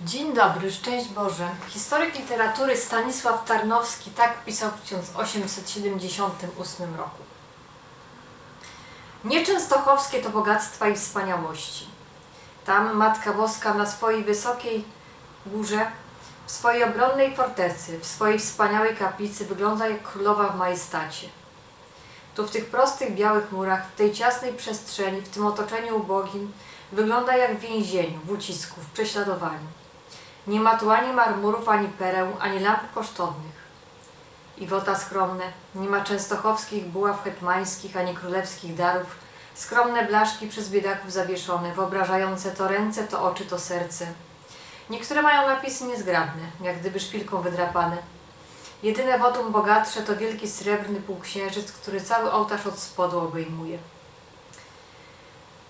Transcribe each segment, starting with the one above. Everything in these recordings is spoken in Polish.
Dzień dobry, szczęść Boże. Historyk literatury Stanisław Tarnowski tak pisał w 1878 roku. Nieczęstochowskie to bogactwa i wspaniałości. Tam Matka Boska na swojej wysokiej górze, w swojej obronnej fortecy, w swojej wspaniałej kaplicy wygląda jak królowa w majestacie. Tu w tych prostych białych murach, w tej ciasnej przestrzeni, w tym otoczeniu ubogim, wygląda jak w więzieniu, w ucisku, w prześladowaniu. Nie ma tu ani marmurów, ani pereł, ani lamp kosztownych. I wota skromne, nie ma częstochowskich buław hetmańskich, ani królewskich darów, skromne blaszki przez biedaków zawieszone, wyobrażające to ręce, to oczy, to serce. Niektóre mają napisy niezgrabne, jak gdyby szpilką wydrapane. Jedyne wotum bogatsze to wielki srebrny półksiężyc, który cały ołtarz od spodu obejmuje.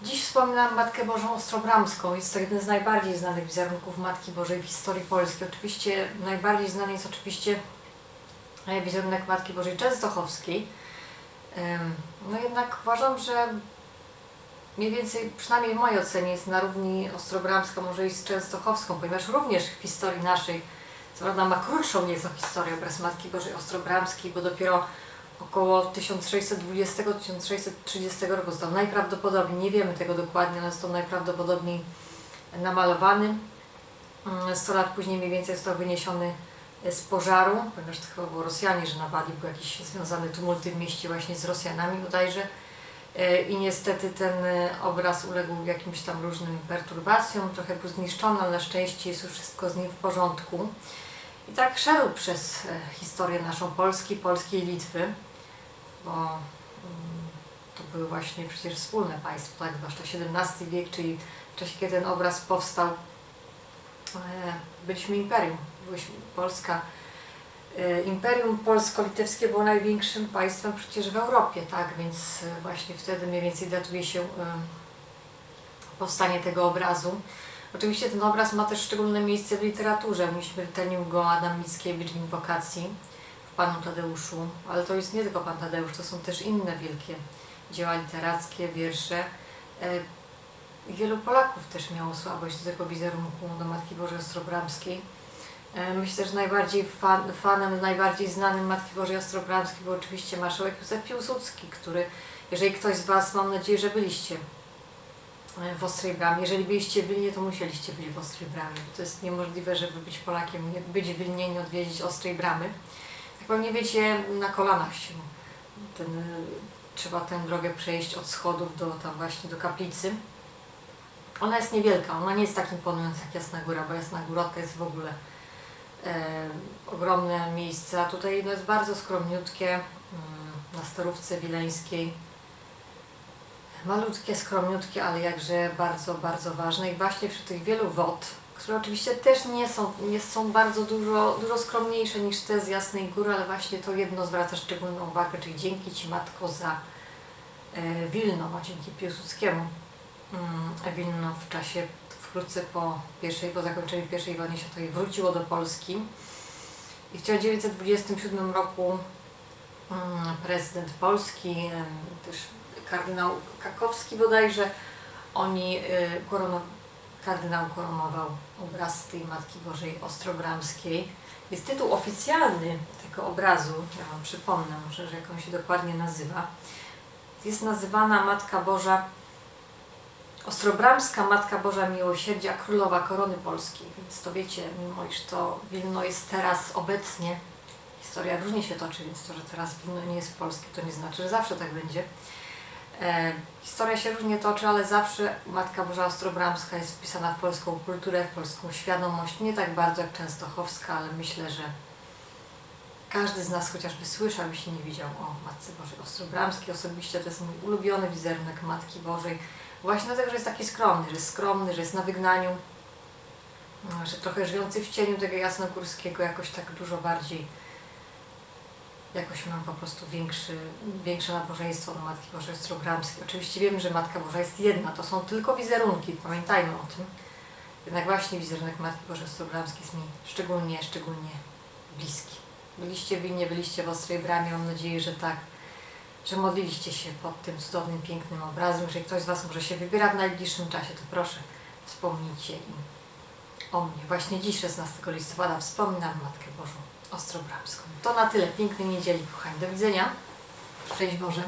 Dziś wspominam Matkę Bożą Ostrobramską. Jest to jeden z najbardziej znanych wizerunków Matki Bożej w historii Polski. Oczywiście najbardziej znany jest oczywiście e, wizerunek Matki Bożej Częstochowskiej. No jednak uważam, że mniej więcej, przynajmniej w mojej ocenie, jest na równi Ostrobramska może i z Częstochowską, ponieważ również w historii naszej, co prawda ma krótszą nieco historię obraz Matki Bożej Ostrobramskiej, bo dopiero około 1620-1630 roku został najprawdopodobniej, nie wiemy tego dokładnie, ale został najprawdopodobniej namalowany. Mm, 100 lat później mniej więcej został wyniesiony z pożaru, ponieważ to chyba było Rosjanie, że napadli, był jakiś związany tumulty w mieście właśnie z Rosjanami bodajże. E, I niestety ten e, obraz uległ jakimś tam różnym perturbacjom, trochę był zniszczony, ale na szczęście jest już wszystko z nim w porządku. I tak szedł przez e, historię naszą Polski, Polskiej Litwy, bo mm, to były właśnie przecież wspólne państwo, tak, zwłaszcza XVII wiek, czyli w czasie, kiedy ten obraz powstał, e, byliśmy imperium, byliśmy Polska. e, Imperium Polsko-Litewskie było największym państwem przecież w Europie, tak, więc e, właśnie wtedy mniej więcej datuje się powstanie tego obrazu. Oczywiście ten obraz ma też szczególne miejsce w literaturze. Śmiertelnił go Adam Mickiewicz w inwokacji Panu Tadeuszu, ale to jest nie tylko Pan Tadeusz, to są też inne wielkie dzieła literackie, wiersze. E, Wielu Polaków też miało słabość do tego wizerunku do Matki Bożej Ostrobramskiej. E, Myślę, że najbardziej fan, fanem, najbardziej znanym Matki Bożej Ostrobramskiej był oczywiście marszałek Józef Piłsudski, który, jeżeli ktoś z Was, mam nadzieję, że byliście w Ostrej Bramie. Jeżeli byliście w Wilnie, to musieliście być w Ostrej Bramie. To jest niemożliwe, żeby być Polakiem, być w Wilnie, nie odwiedzić Ostrej Bramy. Pewnie wiecie, na kolanach się ten, trzeba tę drogę przejść od schodów do tam właśnie do kaplicy. Ona jest niewielka, ona nie jest tak imponująca jak Jasna Góra, bo Jasna Góra to jest w ogóle e, ogromne miejsce, a tutaj no, jest bardzo skromniutkie mm, na Starówce Wileńskiej malutkie, skromniutkie, ale jakże bardzo, bardzo ważne. I właśnie wśród tych wielu wod, które oczywiście też nie są, nie są bardzo dużo, dużo skromniejsze niż te z Jasnej Góry, ale właśnie to jedno zwraca szczególną uwagę, czyli dzięki Ci Matko za e, Wilno, a dzięki Piłsudskiemu. Mm, Wilno w czasie, wkrótce po, pierwszej, po zakończeniu I wojny światowej wróciło do Polski. I w 1927 roku mm, prezydent Polski, też kardynał Kakowski bodajże, oni y, korono, kardynał koronował obraz tej Matki Bożej Ostrobramskiej. Jest tytuł oficjalny tego obrazu, ja Wam przypomnę może, że jak on się dokładnie nazywa. Jest nazywana Matka Boża, Ostrobramska Matka Boża Miłosierdzia, Królowa Korony Polskiej. Więc to wiecie, mimo iż to Wilno jest teraz obecnie, historia różnie się toczy, więc to, że teraz Wilno nie jest polskie, to nie znaczy, że zawsze tak będzie. E, historia się różnie toczy, ale zawsze Matka Boża Ostrobramska jest wpisana w polską kulturę, w polską świadomość. Nie tak bardzo jak Częstochowska, ale myślę, że każdy z nas chociażby słyszał, jeśli nie widział o Matce Bożej Ostrobramskiej. Osobiście to jest mój ulubiony wizerunek Matki Bożej. Właśnie dlatego, że jest taki skromny, że jest skromny, że jest na wygnaniu, no, że trochę żyjący w cieniu tego jasnogórskiego jakoś tak dużo bardziej jakoś mam po prostu większy, większe nabożeństwo do Matki Bożej Ostrobramskiej. Oczywiście wiem, że Matka Boża jest jedna, to są tylko wizerunki, pamiętajmy o tym. Jednak właśnie wizerunek Matki Bożej Ostrobramskiej jest mi szczególnie, szczególnie bliski. Byliście nie byliście w Ostrej Bramie, mam nadzieję, że tak, że modliliście się pod tym cudownym, pięknym obrazem. Jeżeli ktoś z Was może się wybiera w najbliższym czasie, to proszę, wspomnijcie i o mnie. Właśnie dziś, 16 listopada, wspominam Matkę Bożą Ostrobramską. To na tyle. Pięknej niedzieli, kochani. Do widzenia. Szczęść Boże.